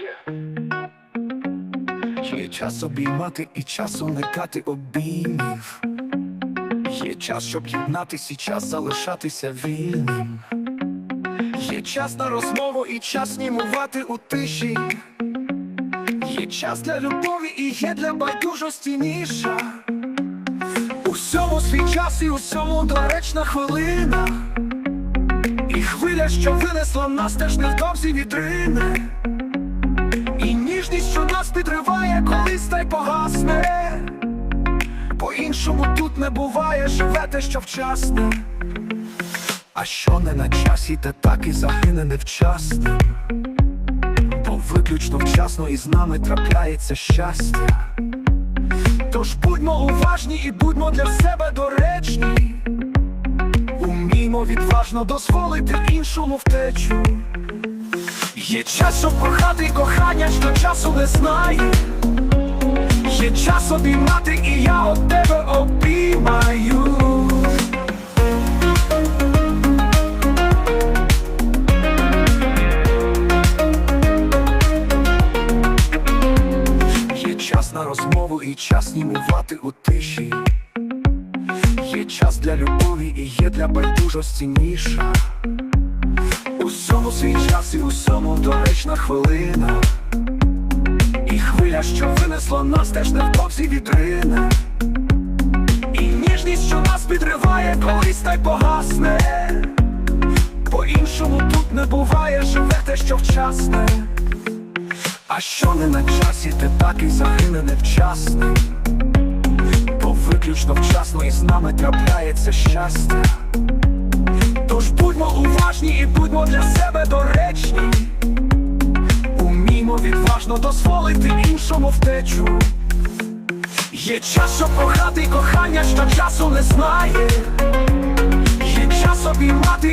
Є. Час обіймати і час уникати обіймів. Є час, щоб єднатись і час залишатися вільним. Є час на розмову і час снімувати у тиші. Є час для любові і є для байдужості ніша. Усьому свій час і усьому доречна хвилина. І хвиля, що винесла нас теж невдовзі вітрине. І ніжність, що нас підриває, колись та й погасне. По-іншому тут не буває, живе те, що вчасне. А що не на часі, те так і загине невчасно. Бо виключно вчасно і з нами трапляється щастя. Тож будьмо уважні і будьмо для себе доречні. Уміймо відважно дозволити іншому втечу. Є час, кохати кохання, що часу не знає. Є час обіймати, і я от тебе обіймаю. Є час на розмову і час снімувати у тиші. Є час для любові і є для байдужості ніша. Час і усьому доречна хвилина. І хвиля, що винесла нас, теж не в невдовзі вітрине. І ніжність, що нас підриває, колись та й погасне. По-іншому тут не буває, живе те, що вчасне. А що не на часі, те так і загине невчасно. Бо виключно вчасно і з нами трапляється щастя. Тож будьмо уважні і будьмо для себе доречні. Уміймо відважно дозволити іншому втечу. Є час, щоб кохати кохання, що часу не знає. Є час обіймати,